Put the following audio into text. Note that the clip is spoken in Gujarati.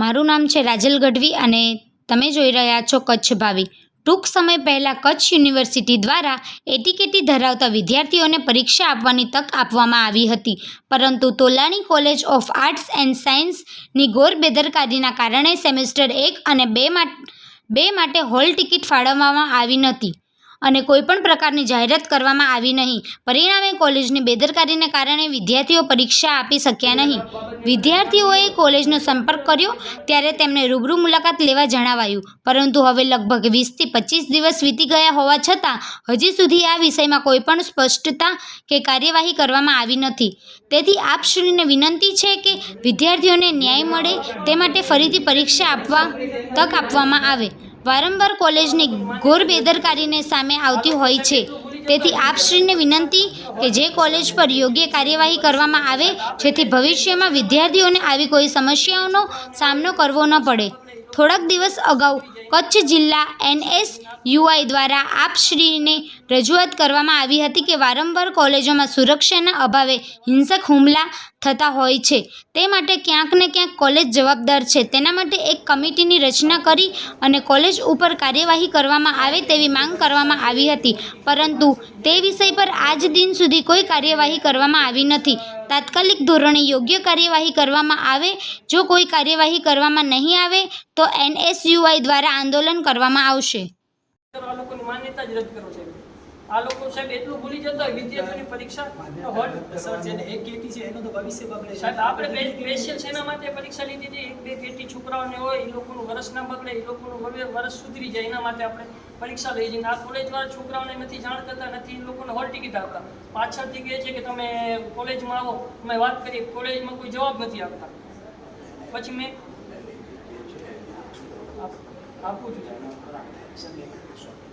મારું નામ છે રાજલ ગઢવી અને તમે જોઈ રહ્યા છો કચ્છ ભાવી. ટૂંક સમય પહેલાં કચ્છ યુનિવર્સિટી દ્વારા એટીકેટી ધરાવતા વિદ્યાર્થીઓને પરીક્ષા આપવાની તક આપવામાં આવી હતી. પરંતુ Tolani college of arts and સાયન્સની ઘોર બેદરકારીના કારણે સેમેસ્ટર એક અને બે માટે હોલ ટિકિટ ફાળવવામાં આવી નહોતી. અને કોઈપણ પ્રકારની જાહેરાત કરવામાં આવી નહીં. પરિણામે કોલેજની બેદરકારીને કારણે વિદ્યાર્થીઓ પરીક્ષા આપી શક્યા નહીં. વિદ્યાર્થીઓએ કોલેજનો સંપર્ક કર્યો, ત્યારે તેમને રૂબરૂ મુલાકાત લેવા જણાવાયું. પરંતુ હવે લગભગ વીસથી પચીસ દિવસ વીતી ગયા હોવા છતાં, હજી સુધી આ વિષયમાં કોઈપણ સ્પષ્ટતા કે કાર્યવાહી કરવામાં આવી નથી. તેથી આપશ્રીને વિનંતી છે કે વિદ્યાર્થીઓને ન્યાય મળે, તે માટે ફરીથી પરીક્ષા આપવા તક આપવામાં આવે. વારંવાર કોલેજની ઘોર બેદરકારીને સામે આવતી હોય છે. તેથી આપશ્રીને વિનંતી કે જે કોલેજ પર યોગ્ય કાર્યવાહી કરવામાં આવે, જેથી ભવિષ્યમાં વિદ્યાર્થીઓને આવી કોઈ સમસ્યાઓનો સામનો કરવો ન પડે. થોડાક દિવસ અગાઉ કચ્છ જિલ્લા એનએસ યુઆઈ દ્વારા આપશ્રીને રજૂઆત કરવામાં આવી હતી કે વારંવાર કોલેજોમાં સુરક્ષાના અભાવે હિંસક હુમલા થતા હોય છે. તે માટે ક્યાંક ને ક્યાંક કોલેજ જવાબદાર છે. તેના માટે એક કમિટીની રચના કરી અને કોલેજ ઉપર કાર્યવાહી કરવામાં આવે તેવી માંગ કરવામાં આવી હતી. પરંતુ તે વિષય પર આજ દિન સુધી કોઈ કાર્યવાહી કરવામાં આવી નથી. તાત્કાલિક ધોરણે યોગ્ય કાર્યવાહી કરવામાં આવે જો કોઈ કાર્યવાહી કરવામાં નહીં આવે તો એનએસયુઆઈ દ્વારા આંદોલન કરવામાં આવશે. આ લોકોની માન્યતા જ રદ કરો છે આ લોકો સાહેબ એટલું ભૂલી જતા હોય વિદ્યાર્થીઓની પરીક્ષા સર જેને એક કેટી છે એનો તો ભવિષ્ય બગડે સાહેબ આપણે સ્પેશિયલ શેના માટે પરીક્ષા લીધી હતી? એક બે કેટી છોકરાઓને હોય એ લોકોનું વર્ષ ના બગડે એ લોકોનું વર્ષ સુધરી જાય એના માટે આપણે પરીક્ષા લઈ જઈને આ કોલેજમાં છોકરાઓને નથી જાણ કરતા નથી, એ લોકોને હોલ ટિકિટ આપતા. પાછળથી કહે છે કે તમે કોલેજમાં આવો. અમે વાત કરીએ કોલેજમાં કોઈ જવાબ નથી આપતા. પછી મેં આપું છું.